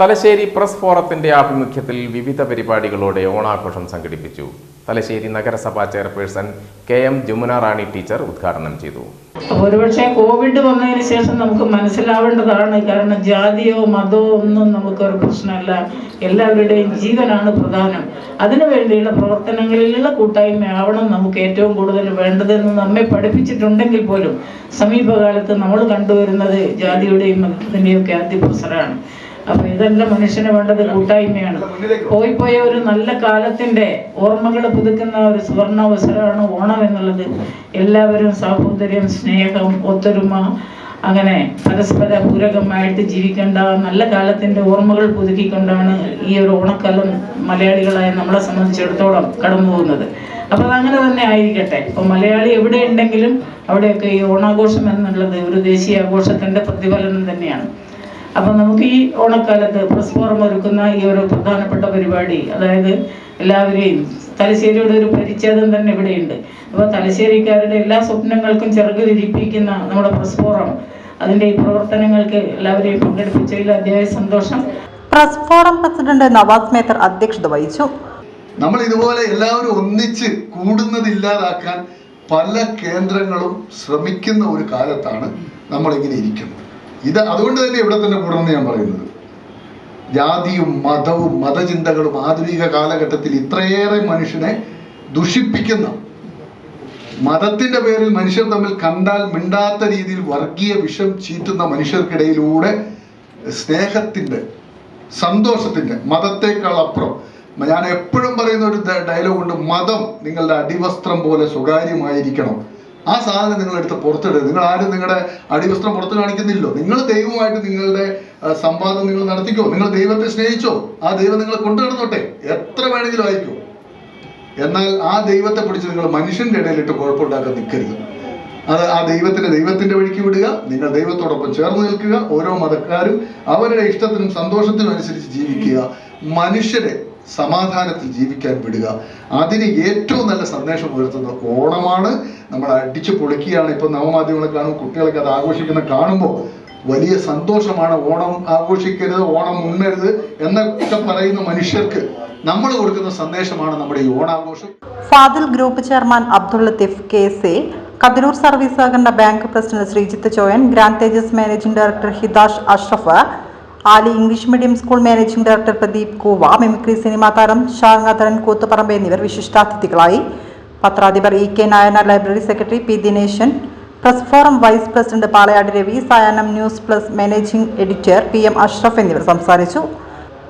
Thalassery press ഫോറത്തിന്റെ ആഭിമുഖ്യത്തിൽ വിവിധ പരിപാടികളോടെ ഓണാഘോഷം സംഘടിപ്പിച്ചു. തലശ്ശേരി നഗരസഭാ chairperson K M Jamuna Rani teacher ഉദ്ഘാടനം ചെയ്തു. ഒരുപക്ഷെ കോവിഡ് വന്നതിന് ശേഷം നമുക്ക് മനസ്സിലാവേണ്ടതാണ്. കാരണം ജാതിയോ മതമോ ഒന്നും നമുക്കൊരു പ്രശ്നമല്ല. എല്ലാവരുടെയും ജീവനാണ് പ്രധാനം. അതിനു വേണ്ടിയുള്ള പ്രവർത്തനങ്ങളിലുള്ള കൂട്ടായ്മയാവണം നമുക്ക് ഏറ്റവും കൂടുതൽ വേണ്ടതെന്ന് നമ്മെ പഠിപ്പിച്ചിട്ടുണ്ടെങ്കിൽ പോലും സമീപകാലത്ത് നമ്മൾ കണ്ടുവരുന്നത് ജാതിയുടെയും മതത്തിന്റെയും ഒക്കെ അതിപ്രസരമാണ്. അപ്പൊ ഇതല്ല മനുഷ്യന് വേണ്ടത് കൂട്ടായ്മയാണ്. പോയി പോയ ഒരു നല്ല കാലത്തിന്റെ ഓർമ്മകൾ പുതുക്കുന്ന ഒരു സുവർണ അവസരമാണ് ഓണം എന്നുള്ളത്. എല്ലാവരും സാഹോദര്യം സ്നേഹം ഒത്തൊരുമ അങ്ങനെ പരസ്പര പൂരകമായിട്ട് ജീവിക്കേണ്ട നല്ല കാലത്തിന്റെ ഓർമ്മകൾ പുതുക്കിക്കൊണ്ടാണ് ഈ ഒരു ഓണക്കാലം മലയാളികളായ നമ്മളെ സംബന്ധിച്ചിടത്തോളം കടന്നു പോകുന്നത് അപ്പൊ അതങ്ങനെ തന്നെ ആയിരിക്കട്ടെ. ഇപ്പൊ മലയാളി എവിടെ ഉണ്ടെങ്കിലും അവിടെയൊക്കെ ഈ ഓണാഘോഷം എന്നുള്ളത് ഒരു ദേശീയ ആഘോഷത്തിന്റെ പ്രതിഫലനം തന്നെയാണ്. അപ്പൊ നമുക്ക് ഈ ഓണക്കാലത്ത് പ്രസ് ഫോറം ഒരുക്കുന്ന ഈ ഒരു പ്രധാനപ്പെട്ട പരിപാടി അതായത് എല്ലാവരെയും തലശ്ശേരിയുടെ ഒരു പരിച്ഛേദം തന്നെ ഇവിടെയുണ്ട്. അപ്പൊ തലശ്ശേരിക്കാരുടെ എല്ലാ സ്വപ്നങ്ങൾക്കും ചിറക് വിരിപ്പിക്കുന്ന നമ്മുടെ പ്രസ് ഫോറം അതിന്റെ ഈ പ്രവർത്തനങ്ങൾക്ക് എല്ലാവരെയും പങ്കെടുപ്പിച്ചതിൽ അതിയായ സന്തോഷം. Press forum president Navas Methar അധ്യക്ഷത വഹിച്ചു. നമ്മൾ ഇതുപോലെ എല്ലാവരും ഒന്നിച്ച് കൂടുന്നതില്ലാതാക്കാൻ പല കേന്ദ്രങ്ങളും ശ്രമിക്കുന്ന ഒരു കാലത്താണ് നമ്മളിങ്ങനെ ഇരിക്കുന്നത്. ഇത് അതുകൊണ്ട് തന്നെ ഇവിടെ തന്നെ കൂടണമെന്ന് ഞാൻ പറയുന്നത്. ജാതിയും മതവും മതചിന്തകളും ആധുനിക കാലഘട്ടത്തിൽ ഇത്രയേറെ മനുഷ്യനെ ദുഷിപ്പിക്കുന്ന മതത്തിന്റെ പേരിൽ മനുഷ്യർ തമ്മിൽ കണ്ടാൽ മിണ്ടാത്ത രീതിയിൽ വർഗീയ വിഷം ചീറ്റുന്ന മനുഷ്യർക്കിടയിലൂടെ സ്നേഹത്തിന്റെ സന്തോഷത്തിന്റെ മതത്തെക്കാൾ അപ്പുറം. ഞാൻ എപ്പോഴും പറയുന്ന ഒരു ഡയലോഗ് ഉണ്ട് മതം നിങ്ങളുടെ അടിവസ്ത്രം പോലെ സ്വകാര്യമായിരിക്കണം. ആ സാധനം നിങ്ങൾ എടുത്ത് പുറത്തിടരുത്. നിങ്ങൾ ആരും നിങ്ങളുടെ അടിവസ്ത്രം പുറത്ത് കാണിക്കുന്നില്ലോ. നിങ്ങൾ ദൈവമായിട്ട് നിങ്ങളുടെ സംവാദം നിങ്ങൾ നടത്തിക്കോ. നിങ്ങൾ ദൈവത്തെ സ്നേഹിച്ചോ. ആ ദൈവം നിങ്ങളെ കൊണ്ടു നടന്നോട്ടെ. എത്ര വേണമെങ്കിലും ആയിക്കോ. എന്നാൽ ആ ദൈവത്തെ പിടിച്ച് നിങ്ങൾ മനുഷ്യന്റെ ഇടയിലിട്ട് കുഴപ്പമുണ്ടാക്കാൻ നിൽക്കരുത്. അത് ആ ദൈവത്തിന്റെ ദൈവത്തിന്റെ വഴിക്ക് വിടുക. നിങ്ങൾ ദൈവത്തോടൊപ്പം ചേർന്ന് നിൽക്കുക. ഓരോ മതക്കാരും അവരുടെ ഇഷ്ടത്തിനും സന്തോഷത്തിനും അനുസരിച്ച് ജീവിക്കുക. മനുഷ്യരെ സമാധാനത്തിൽ ജീവിക്കാൻ വിടുക. അതിന് ഏറ്റവും നല്ല സന്ദേശം ഉയർത്തുന്നത് ഓണമാണ്. നമ്മൾ അടിച്ചു പൊളിക്കുകയാണ്. ഇപ്പം നവമാധ്യമങ്ങളെ കാണുമ്പോൾ കുട്ടികളൊക്കെ അത് ആഘോഷിക്കുന്ന കാണുമ്പോൾ വലിയ സന്തോഷമാണ് ഓണം ആഘോഷിക്കരുത് ഓണം ഉണ്ണരുത് എന്നൊക്കെ പറയുന്ന മനുഷ്യർക്ക് നമ്മൾ കൊടുക്കുന്ന സന്ദേശമാണ് നമ്മുടെ ഈ ഓണാഘോഷം. Fadil group chairman Abdul Latheef K A Kathiroor service സഹകരണ bank president Sreejith Choyan grand Thejas managing director Hidash Ashraf Ali English medium school managing director Pradeep Koova. Mimicry cinema താരം ഷാങ്ങാതരൻ കൂത്തുപറമ്പ് എന്നിവർ വിശിഷ്ടാതിഥികളായി. പത്രാധിപർ E K Nayanar library secretary P Dineshan press forum vice president Palayad Ravi Sayahnam news plus managing editor P M Ashraf എന്നിവർ സംസാരിച്ചു.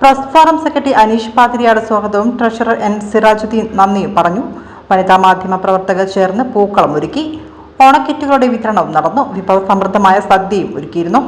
Press forum secretary Aneesh Pathiriyad സ്വാഗതവും treasurer N Sirajuddin നന്ദിയും പറഞ്ഞു. വനിതാ മാധ്യമ പ്രവർത്തകർ ചേർന്ന് പൂക്കളം ഒരുക്കി. ഓണക്കിറ്റുകളുടെ വിതരണവും നടന്നു. വിഭവസമൃദ്ധമായ സദ്യയും ഒരുക്കിയിരുന്നു.